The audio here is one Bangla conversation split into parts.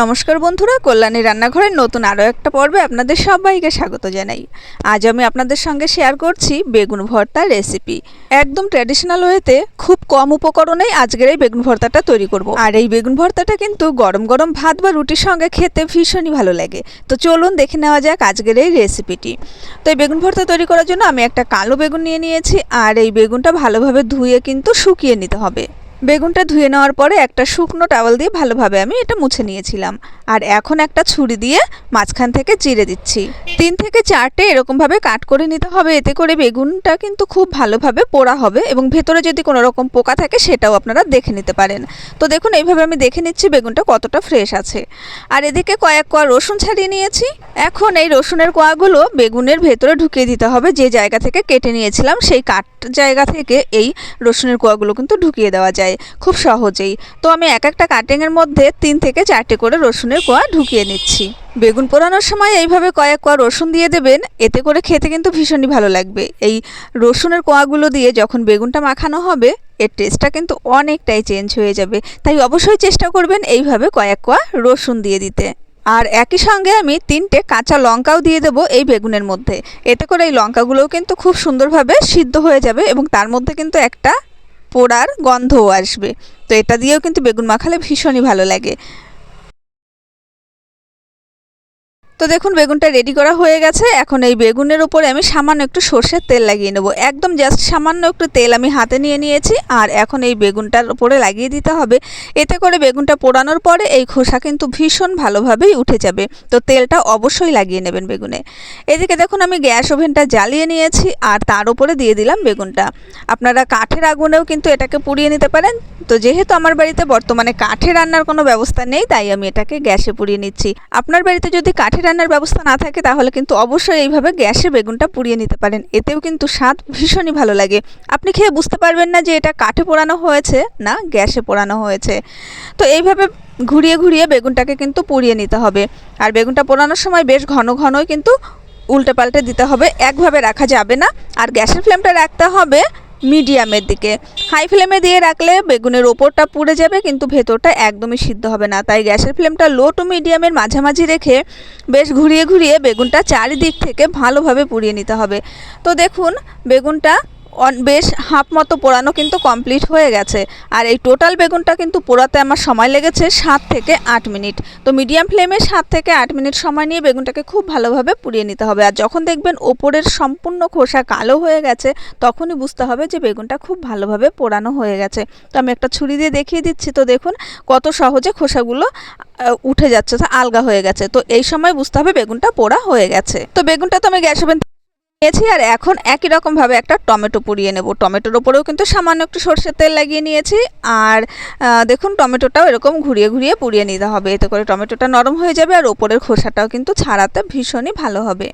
নমস্কার বন্ধুরা, কল্যাণী রান্নাঘরের নতুন আরও একটা পর্বে আপনাদের সবাইকে স্বাগত জানাই। আজ আমি আপনাদের সঙ্গে শেয়ার করছি বেগুন ভর্তার রেসিপি একদম ট্র্যাডিশনাল ওয়েতে খুব কম উপকরণেই আজকের এই বেগুন ভর্তাটা তৈরি করব। আর এই বেগুন ভর্তাটা কিন্তু গরম গরম ভাত বা রুটির সঙ্গে খেতে ভীষণই ভালো লাগে। তো চলুন দেখে নেওয়া যাক আজকের এই রেসিপিটি তো এই বেগুন ভর্তা তৈরি করার জন্য আমি একটা কালো বেগুন নিয়ে নিয়েছি। আর এই বেগুনটা ভালোভাবে ধুয়ে কিন্তু শুকিয়ে নিতে হবে। বেগুনটা ধুয়ে নেওয়ার পরে একটা শুকনো টাওয়াল দিয়ে ভালোভাবে আমি এটা মুছে নিয়েছিলাম। আর এখন একটা ছুরি দিয়ে মাঝখান থেকে চিড়ে দিচ্ছি। তিন থেকে চারটে এরকমভাবে কাট করে নিতে হবে। এতে করে বেগুনটা কিন্তু খুব ভালোভাবে পোড়া হবে এবং ভেতরে যদি কোনো রকম পোকা থাকে সেটাও আপনারা দেখে নিতে পারেন। তো দেখুন, এইভাবে আমি দেখে নিচ্ছি বেগুনটা কতটা ফ্রেশ আছে। আর এদিকে কয়েক কোয়া রসুন ছাড়িয়ে নিয়েছি। এখন এই রসুনের কোয়াগুলো বেগুনের ভেতরে ঢুকিয়ে দিতে হবে। যে জায়গা থেকে কেটে নিয়েছিলাম সেই কাট জায়গা থেকে এই রসুনের কোয়াগুলো কিন্তু ঢুকিয়ে দেওয়া যায় খুব সহজেই। তো আমি এক একটা কাটিংয়ের মধ্যে তিন থেকে চারটে করে রসুনের কোয়া ঢুকিয়ে নিচ্ছি। বেগুন পোড়ানোর সময় এইভাবে কয়েক কোয়া রসুন দিয়ে দেবেন, এতে করে খেতে কিন্তু ভীষণই ভালো লাগবে। এই রসুনের কোয়াগুলো দিয়ে যখন বেগুনটা মাখানো হবে, এর টেস্টটা কিন্তু অনেকটাই চেঞ্জ হয়ে যাবে। তাই অবশ্যই চেষ্টা করবেন এইভাবে কয়েক কোয়া রসুন দিয়ে দিতে। আর একই সঙ্গে আমি তিনটে কাঁচা লঙ্কাও দিয়ে দেবো এই বেগুনের মধ্যে। এতে করে এই লঙ্কাগুলোও কিন্তু খুব সুন্দরভাবে সিদ্ধ হয়ে যাবে এবং তার মধ্যে কিন্তু একটা পোড়ার গন্ধও আসবে। তো এটা দিয়েও কিন্তু বেগুন মাখালে ভীষণই ভালো লাগে। তো দেখুন, বেগুনটা রেডি করা হয়ে গেছে। এখন এই বেগুনের উপরে আমি সামান্য একটু সর্ষের তেল লাগিয়ে নেব। একদম জাস্ট সামান্য একটু তেল আমি হাতে নিয়ে নিয়েছি, আর এখন এই বেগুনটার উপরে লাগিয়ে দিতে হবে। এতে করে বেগুনটা পোড়ানোর পরে এই খোসা কিন্তু ভীষণ ভালোভাবেই উঠে যাবে। তো তেলটা অবশ্যই লাগিয়ে নেবেন বেগুনে। এদিকে দেখুন, আমি গ্যাস ওভেনটা জ্বালিয়ে নিয়েছি, আর তার উপরে দিয়ে দিলাম বেগুনটা। আপনারা কাঠের আগুনেও কিন্তু এটাকে পুড়িয়ে নিতে পারেন। তো যেহেতু আমার বাড়িতে বর্তমানে কাঠে রান্নার কোনো ব্যবস্থা নেই, তাই আমি এটাকে গ্যাসে পুড়িয়ে নিচ্ছি। আপনার বাড়িতে যদি কাঠে রান্নার ব্যবস্থা না থাকে, তাহলে কিন্তু অবশ্যই এইভাবে গ্যাসে বেগুনটা পুড়িয়ে নিতে পারেন। এতেও কিন্তু স্বাদ ভীষণই ভালো লাগে। আপনি খেয়ে বুঝতে পারবেন না যে এটা কাঠে পোড়ানো হয়েছে না গ্যাসে পোড়ানো হয়েছে। তো এইভাবে ঘুরিয়ে ঘুরিয়ে বেগুনটাকে কিন্তু পুড়িয়ে নিতে হবে। আর বেগুনটা পোড়ানোর সময় বেশ ঘন ঘনই কিন্তু উল্টে পাল্টে দিতে হবে। একভাবে রাখা যাবে না। আর গ্যাসের ফ্লেমটা রাখতে হবে মিডিয়ামের দিকে। হাই ফ্লেমে দিয়ে রাখলে বেগুনের ওপরটা পুড়ে যাবে, কিন্তু ভেতরটা একদমই সিদ্ধ হবে না। তাই গ্যাসের ফ্লেমটা লো টু মিডিয়ামের মাঝামাঝি রেখে বেশ ঘুরিয়ে ঘুরিয়ে বেগুনটা চারিদিক থেকে ভালোভাবে পুড়িয়ে নিতে হবে। তো দেখুন, বেগুনটা বেশ হাফ মতো পোড়ানো কিন্তু কমপ্লিট হয়ে গেছে। আর এই টোটাল বেগুনটা কিন্তু পোড়াতে আমার সময় লেগেছে সাত থেকে আট মিনিট। তো মিডিয়াম ফ্লেমে সাত থেকে আট মিনিট সময় নিয়ে বেগুনটাকে খুব ভালোভাবে পুড়িয়ে নিতে হবে। আর যখন দেখবেন ওপরের সম্পূর্ণ খোসা কালো হয়ে গেছে, তখনই বুঝতে হবে যে বেগুনটা খুব ভালোভাবে পোড়ানো হয়ে গেছে। তো আমি একটা ছুরি দিয়ে দেখিয়ে দিচ্ছি। তো দেখুন কত সহজে খোসাগুলো উঠে যাচ্ছে আলগা হয়ে গেছে। তো এই সময় বুঝতে হবে বেগুনটা পোড়া হয়ে গেছে। তো বেগুনটা তো আমি গ্যাস ওভেন নিয়েছি আর এখন একই রকমভাবে একটা টমেটো পুড়িয়ে নেব। টমেটোর ওপরেও কিন্তু সামান্য একটু সর্ষের তেল লাগিয়ে নিয়েছি আর দেখুন টমেটোটাও এরকম ঘুরিয়ে ঘুরিয়ে পুড়িয়ে নিতে হবে। এতে করে টমেটোটা নরম হয়ে যাবে আর ওপরের খোসাটাও কিন্তু ছাড়াতে ভীষণই ভালো হবে।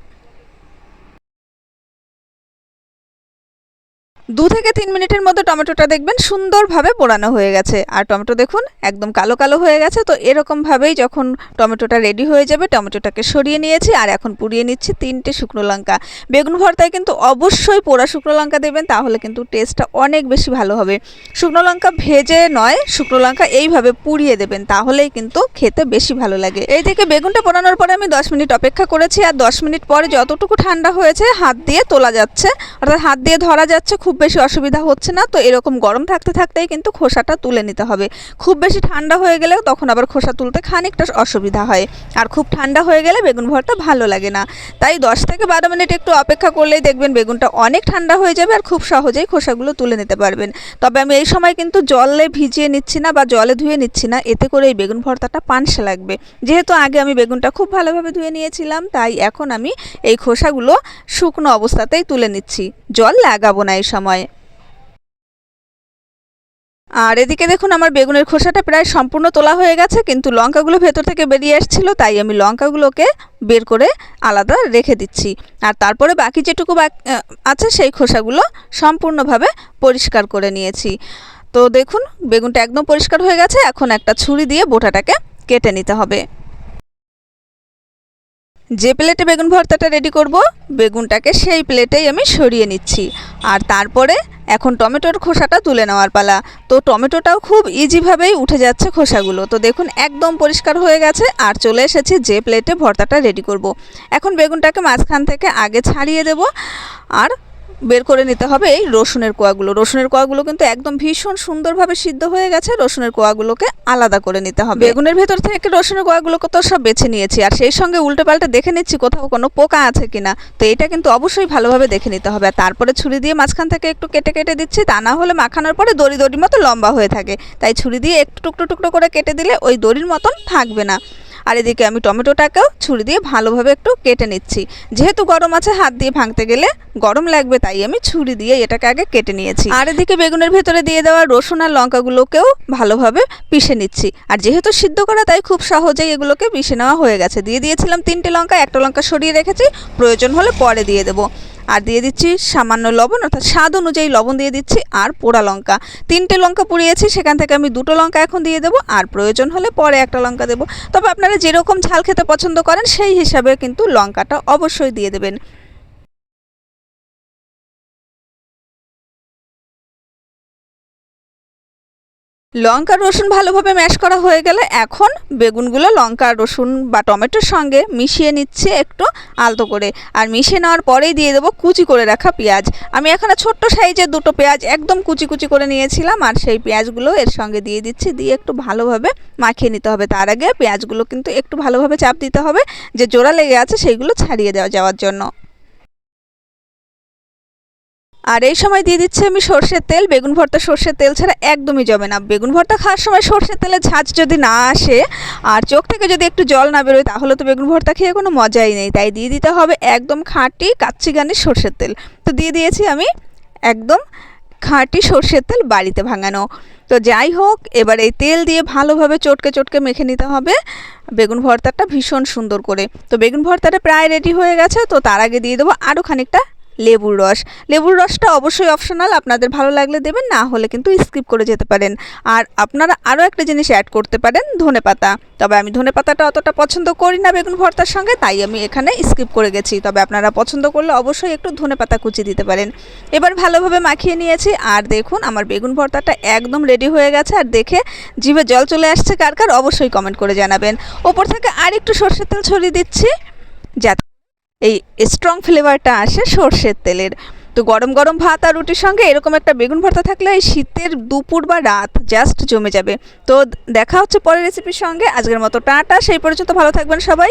দু থেকে তিন মিনিটের মধ্যে টমেটোটা দেখবেন সুন্দরভাবে পোড়ানো হয়ে গেছে। আর টমেটো দেখুন, একদম কালো কালো হয়ে গেছে। তো এরকমভাবেই যখন টমেটোটা রেডি হয়ে যাবে, টমেটোটাকে সরিয়ে নিয়েছি আর এখন পুড়িয়ে নিচ্ছি তিনটে শুকনো লঙ্কা। বেগুন ভর্তায় কিন্তু অবশ্যই পোড়া শুকনো লঙ্কা দেবেন, তাহলে কিন্তু টেস্টটা অনেক বেশি ভালো হবে। শুকনো লঙ্কা ভেজে নয়, শুকনো লঙ্কা এইভাবে পুড়িয়ে দেবেন, তাহলেই কিন্তু খেতে বেশি ভালো লাগে। এইদিকে বেগুনটা পোড়ানোর পরে আমি দশ মিনিট অপেক্ষা করেছি, আর দশ মিনিট পরে যতটুকু ঠান্ডা হয়েছে, হাত দিয়ে তোলা যাচ্ছে। অর্থাৎ হাত দিয়ে ধরা যাচ্ছে খুব বেশি অসুবিধা হচ্ছে না, তো এরকম গরম থাকতে থাকতেই কিন্তু খোসাটা তুলে নিতে হবে। খুব বেশি ঠান্ডা হয়ে গেলে তখন আবার খোসা তুলতে খানিকটা অসুবিধা হয়। আর খুব ঠান্ডা হয়ে গেলে বেগুন ভর্তা ভালো লাগে না। তাই দশ থেকে বারো মিনিট একটু অপেক্ষা করলেই দেখবেন বেগুনটা অনেক ঠান্ডা হয়ে যাবে আর খুব সহজেই খোসাগুলো তুলে নিতে পারবেন। তবে আমি এই সময় কিন্তু জলে ভিজিয়ে নিচ্ছি না বা জলে ধুয়ে নিচ্ছি না, এতে করে এই বেগুন ভর্তাটা পানসে লাগবে। যেহেতু আগে আমি বেগুনটা খুব ভালোভাবে ধুয়ে নিয়েছিলাম, তাই এখন আমি এই খোসাগুলো শুকনো অবস্থাতেই তুলে নিচ্ছি। জল লাগাবো না এই সময়। আর এদিকে দেখুন, আমার বেগুনের খোসাটা প্রায় সম্পূর্ণ তোলা হয়ে গেছে, কিন্তু লঙ্কাগুলো ভেতর থেকে বেরিয়ে আসছিল তাই আমি লঙ্কাগুলোকে বের করে আলাদা রেখে দিচ্ছি। আর তারপরে বাকি যেটুকু আছে, সেই খোসাগুলো সম্পূর্ণভাবে পরিষ্কার করে নিয়েছি। তো দেখুন, বেগুনটা একদম পরিষ্কার হয়ে গেছে, এখন একটা ছুরি দিয়ে বোটাটাকে কেটে নিতে হবে। যে প্লেটে বেগুন ভর্তাটা রেডি করব, বেগুনটাকে সেই প্লেটেই আমি সরিয়ে নিচ্ছি। আর তারপরে এখন টমেটোর খোসাটা তুলে নেওয়ার পালা। তো টমেটোটাও খুব ইজিভাবেই উঠে যাচ্ছে খোসাগুলো। তো দেখুন, একদম পরিষ্কার হয়ে গেছে আর চলে এসেছি যে প্লেটে ভর্তাটা রেডি করব। এখন বেগুনটাকে মাঝখান থেকে আগে ছাড়িয়ে দেব। আর বের করে নিতে হবে এই রসুনের কোয়াগুলো। রসুনের কোয়াগুলো কিন্তু একদম ভীষণ সুন্দরভাবে সিদ্ধ হয়ে গেছে। রসুনের কোয়াগুলোকে আলাদা করে নিতে হবে। বেগুনের ভেতর থেকে রসুনের কোয়াগুলোকে তো সব বেছে নিয়েছি। আর সেই সঙ্গে উল্টে পাল্টে দেখে নিচ্ছি কোথাও কোনো পোকা আছে কিনা। তো এটা কিন্তু অবশ্যই ভালোভাবে দেখে নিতে হবে। আর তারপরে ছুরি দিয়ে মাঝখান থেকে একটু কেটে কেটে দিচ্ছি। তা না হলে মাখানোর পরে দড়ি দড়ির মতো লম্বা হয়ে থাকে। তাই ছুরি দিয়ে একটু টুকরো টুকরো করে কেটে দিলে ওই দড়ির মতন থাকবে না। আর এদিকে আমি টমেটোটাকেও ছুরি দিয়ে ভালোভাবে একটু কেটে নিচ্ছি। যেহেতু গরম আছে, হাত দিয়ে ভাঙতে গেলে গরম লাগবে, তাই আমি ছুরি দিয়ে এটাকে আগে কেটে নিয়েছি। আর এদিকে বেগুনের ভেতরে দিয়ে দেওয়া রসুন আর লঙ্কাগুলোকেও ভালোভাবে পিষে নিচ্ছি। আর যেহেতু সিদ্ধ করা, তাই খুব সহজেই এগুলোকে পিষে নেওয়া হয়ে গেছে। দিয়ে দিয়েছিলাম তিনটে লঙ্কা, একটা লঙ্কা সরিয়ে রেখেছি। প্রয়োজন হলে পরে দিয়ে দেবো। আর দিয়ে দিচ্ছি সামান্য লবণ, অর্থাৎ স্বাদ অনুযায়ী লবণ দিয়ে দিচ্ছি আর পোড়া লঙ্কা। তিনটে লঙ্কা পুড়িয়েছি, সেখান থেকে আমি দুটো লঙ্কা এখন দিয়ে দেবো, আর প্রয়োজন হলে পরে একটা লঙ্কা দেবো। তবে আপনারা যেরকম ঝাল খেতে পছন্দ করেন, সেই হিসাবে কিন্তু লঙ্কাটা অবশ্যই দিয়ে দেবেন। লঙ্কা রসুন ভালোভাবে ম্যাশ করা হয়ে গেলে এখন বেগুনগুলো লঙ্কা রসুন বা টমেটোর সঙ্গে মিশিয়ে নিচ্ছে একটু আলতো করে। আর মিশিয়ে নেওয়ার পরেই দিয়ে দেবো কুচি করে রাখা পেঁয়াজ। আমি এখানে ছোট্ট সাইজের দুটো পেঁয়াজ একদম কুচি কুচি করে নিয়েছিলাম আর সেই পেঁয়াজগুলো এর সঙ্গে দিয়ে দিচ্ছি। দিয়ে একটু ভালোভাবে মাখিয়ে নিতে হবে। তার আগে পেঁয়াজগুলো কিন্তু একটু ভালোভাবে চাপ দিতে হবে। যে জোড়া লেগে আছে সেইগুলো ছাড়িয়ে দেওয়া যাওয়ার জন্য। আর এই সময় দিয়ে দিচ্ছি আমি সর্ষের তেল। বেগুন ভর্তা, সর্ষের তেল ছাড়া একদমই জমে না। বেগুন ভর্তা খাওয়ার সময় সর্ষের তেলের ঝাঁজ যদি না আসে আর চোখ থেকে যদি একটু জল না বেরোয়, তাহলে তো বেগুন ভর্তা খেয়ে কোনো মজাই নেই। তাই দিয়ে দিতে হবে একদম খাঁটি কাচ্চি গানির সর্ষের তেল। তো দিয়ে দিয়েছি আমি একদম খাঁটি সর্ষের তেল বাড়িতে ভাঙানো। তো যাই হোক, এবার এই তেল দিয়ে ভালোভাবে চটকে চটকে মেখে নিতে হবে বেগুন ভর্তাটা ভীষণ সুন্দর করে। তো বেগুন ভর্তাটা প্রায় রেডি হয়ে গেছে, তো তার আগে দিয়ে দেবো আরও খানিকটা লেবুর রস। লেবুর রসটা অবশ্যই অপশনাল আপনাদের ভালো লাগলে দেবেন, না হলে কিন্তু স্কিপ করে যেতে পারেন। আর আপনারা আরও একটা জিনিস অ্যাড করতে পারেন, ধনে পাতা। তবে আমি ধনে পাতাটা অতটা পছন্দ করি না বেগুন ভর্তার সঙ্গে, তাই আমি এখানে স্কিপ করে গেছি। তবে আপনারা পছন্দ করলে অবশ্যই একটু ধনে পাতা কুচি দিতে পারেন। এবার ভালোভাবে মাখিয়ে নিয়েছি, আর দেখুন আমার বেগুন ভর্তাটা একদম রেডি হয়ে গেছে। আর দেখে জিভে জল চলে আসছে, কার কার অবশ্যই কমেন্ট করে জানাবেন। ওপর থেকে আর একটু সর্ষের তেল ছড়িয়ে দিচ্ছি, যাতে এই স্ট্রং ফ্লেভারটা আসে সর্ষের তেলের। তো গরম গরম ভাত আর রুটির সঙ্গে এরকম একটা বেগুন ভর্তা থাকলে এই শীতের দুপুর বা রাত জাস্ট জমে যাবে। তো দেখা হচ্ছে পরের রেসিপির সঙ্গে। আজকের মতো টাটা, সেই পর্যন্ত ভালো থাকবেন সবাই।